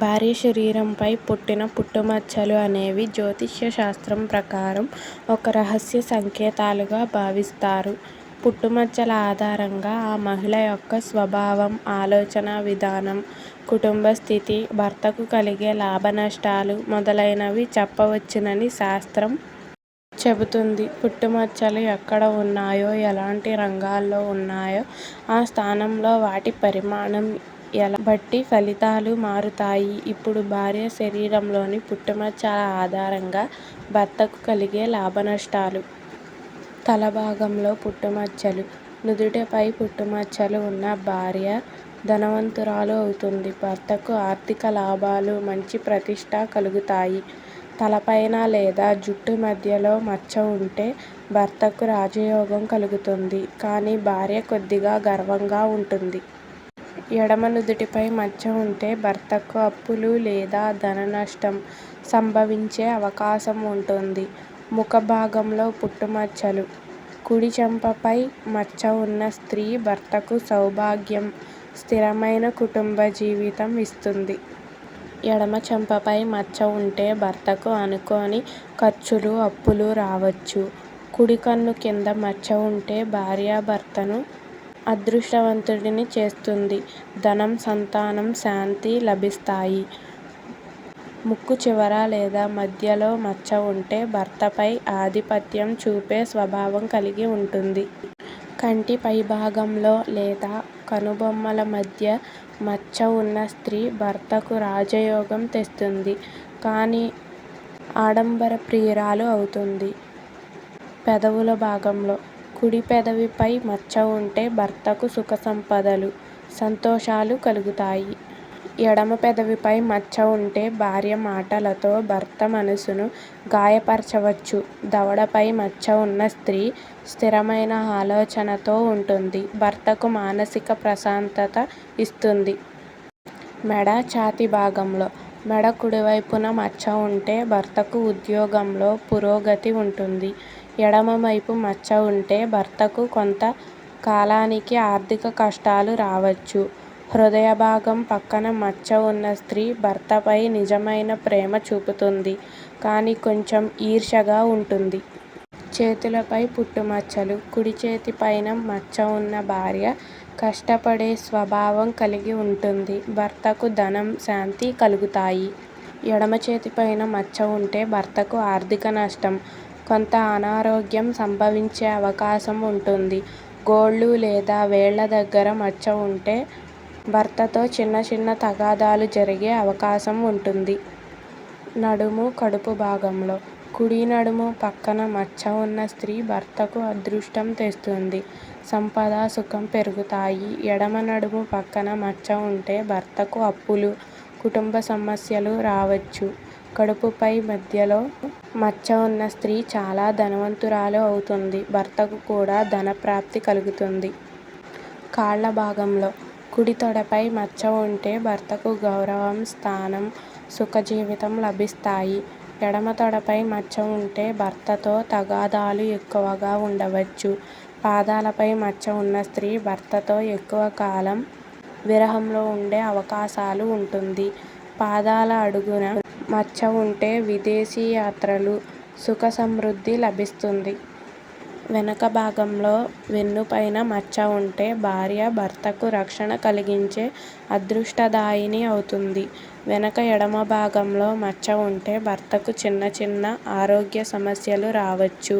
భార్య శరీరంపై పుట్టిన పుట్టుమచ్చలు అనేవి జ్యోతిష్య శాస్త్రం ప్రకారం ఒక రహస్య సంకేతాలుగా భావిస్తారు. పుట్టుమచ్చల ఆధారంగా ఆ మహిళ యొక్క స్వభావం, ఆలోచన విధానం, కుటుంబ స్థితి, భర్తకు కలిగే లాభనష్టాలు మొదలైనవి చెప్పవచ్చునని శాస్త్రం చెబుతుంది. పుట్టుమచ్చలు ఎక్కడ ఉన్నాయో, ఎలాంటి రంగాల్లో ఉన్నాయో ఆ స్థానంలో వాటి పరిమాణం బట్టి ఫలితాలు మారుతాయి. ఇప్పుడు భార్య శరీరంలోని పుట్టుమచ్చల ఆధారంగా భర్తకు కలిగే లాభనష్టాలు. తల భాగంలో పుట్టుమచ్చలు నుదుటిపై పుట్టుమచ్చలు ఉన్న భార్య ధనవంతురాలు అవుతుంది. భర్తకు ఆర్థిక లాభాలు, మంచి ప్రతిష్ఠ కలుగుతాయి. తలపైన లేదా జుట్టు మధ్యలో మచ్చ ఉంటే భర్తకు రాజయోగం కలుగుతుంది. కానీ భార్య కొద్దిగా గర్వంగా ఉంటుంది. ఎడమ నుదుటిపై మచ్చ ఉంటే భర్తకు అప్పులు లేదా ధననష్టం సంభవించే అవకాశం ఉంటుంది. ముఖ భాగంలో పుట్టుమచ్చలు కుడి చెంపపై మచ్చ ఉన్న స్త్రీ భర్తకు సౌభాగ్యం, స్థిరమైన కుటుంబ జీవితం ఇస్తుంది. ఎడమ చెంపపై మచ్చ ఉంటే భర్తకు అనుకోని ఖర్చులు, అప్పులు రావచ్చు. కుడి కన్ను కింద మచ్చ ఉంటే భార్యాభర్తను అదృష్టవంతుడిని చేస్తుంది. ధనం, సంతానం, శాంతి లభిస్తాయి. ముక్కు చివర లేదా మధ్యలో మచ్చ ఉంటే భర్తపై ఆధిపత్యం చూపే స్వభావం కలిగి ఉంటుంది. కంటి పైభాగంలో లేదా కనుబొమ్మల మధ్య మచ్చ ఉన్న స్త్రీ భర్తకు రాజయోగం తెస్తుంది. కానీ ఆడంబర ప్రియురాలు అవుతుంది. పెదవుల భాగంలో కుడి పెదవిపై మచ్చ ఉంటే భర్తకు సుఖ సంపదలు సంతోషాలు కలుగుతాయి. ఎడమ పెదవిపై మచ్చ ఉంటే భార్య మాటలతో భర్త మనసును గాయపరచవచ్చు. దవడపై మచ్చ ఉన్న స్త్రీ స్థిరమైన ఆలోచనతో ఉంటుంది. భర్తకు మానసిక ప్రశాంతత ఇస్తుంది. మెడ, ఛాతీ భాగంలో మెడ కుడివైపున మచ్చ ఉంటే భర్తకు ఉద్యోగంలో పురోగతి ఉంటుంది. ఎడమవైపు మచ్చ ఉంటే భర్తకు కొంత కాలానికి ఆర్థిక కష్టాలు రావచ్చు. హృదయ భాగం పక్కన మచ్చ ఉన్న స్త్రీ భర్తపై నిజమైన ప్రేమ చూపుతుంది. కానీ కొంచెం ఈర్ష్యగా ఉంటుంది. చేతులపై పుట్టుమచ్చలు కుడి చేతి పైన మచ్చ ఉన్న భార్య కష్టపడే స్వభావం కలిగి ఉంటుంది. భర్తకు ధనం, శాంతి కలుగుతాయి. ఎడమ చేతి పైన మచ్చ ఉంటే భర్తకు ఆర్థిక నష్టం, కొంత అనారోగ్యం సంభవించే అవకాశం ఉంటుంది. గోళ్ళు లేదా వేళ్ళ దగ్గర మచ్చ ఉంటే భర్తతో చిన్న చిన్న తగాదాలు జరిగే అవకాశం ఉంటుంది. నడుము, కడుపు భాగంలో కుడి నడుము పక్కన మచ్చ ఉన్న స్త్రీ భర్తకు అదృష్టం తెస్తుంది. సంపద, సుఖం పెరుగుతాయి. ఎడమ నడుము పక్కన మచ్చ ఉంటే భర్తకు అప్పులు, కుటుంబ సమస్యలు రావచ్చు. కడుపుపై మధ్యలో మచ్చ ఉన్న స్త్రీ చాలా ధనవంతురాలు అవుతుంది. భర్తకు కూడా ధనప్రాప్తి కలుగుతుంది. కాళ్ళ భాగంలో కుడి తొడపై మచ్చ ఉంటే భర్తకు గౌరవం, స్థానం, సుఖజీవితం లభిస్తాయి. ఎడమ తొడపై మచ్చ ఉంటే భర్తతో తగాదాలు ఎక్కువగా ఉండవచ్చు. పాదాలపై మచ్చ ఉన్న స్త్రీ భర్తతో ఎక్కువ కాలం విరహంలో ఉండే అవకాశాలు ఉంటుంది. పాదాల అడుగున మచ్చ ఉంటే విదేశీ యాత్రలు, సుఖ సమృద్ధి లభిస్తుంది. వెనుక భాగంలో వెన్నుపైన మచ్చ ఉంటే భార్య భర్తకు రక్షణ కలిగించే అదృష్టదాయిని అవుతుంది. వెనుక ఎడమ భాగంలో మచ్చ ఉంటే భర్తకు చిన్న చిన్న ఆరోగ్య సమస్యలు రావచ్చు.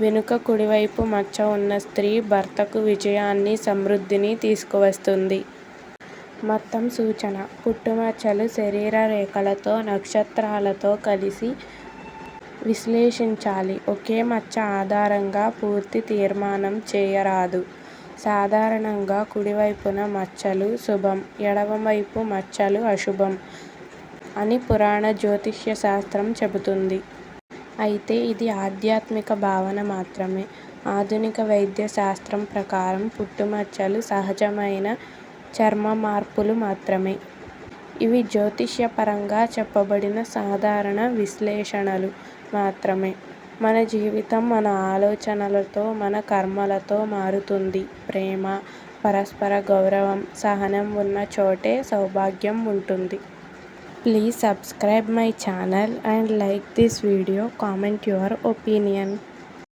వెనుక కుడివైపు మచ్చ ఉన్న స్త్రీ భర్తకు విజయాన్ని, సమృద్ధిని తీసుకువస్తుంది. మొత్తం సూచన పుట్టుమచ్చలు శరీర రేఖలతో, నక్షత్రాలతో కలిసి విశ్లేషించాలి. ఒకే మచ్చ ఆధారంగా పూర్తి తీర్మానం చేయరాదు. సాధారణంగా కుడివైపున మచ్చలు శుభం, ఎడమవైపు మచ్చలు అశుభం అని పురాణ జ్యోతిష్య శాస్త్రం చెబుతుంది. అయితే ఇది ఆధ్యాత్మిక భావన మాత్రమే. ఆధునిక వైద్య శాస్త్రం ప్రకారం పుట్టుమచ్చలు సహజమైన చర్మ మార్పులు మాత్రమే. ఇవి జ్యోతిష్యపరంగా చెప్పబడిన సాధారణ విశ్లేషణలు మాత్రమే. మన జీవితం మన ఆలోచనలతో, మన కర్మలతో మారుతుంది. ప్రేమ, పరస్పర గౌరవం, సహనం ఉన్న చోటే సౌభాగ్యం ఉంటుంది. Please subscribe my channel and like this video comment your opinion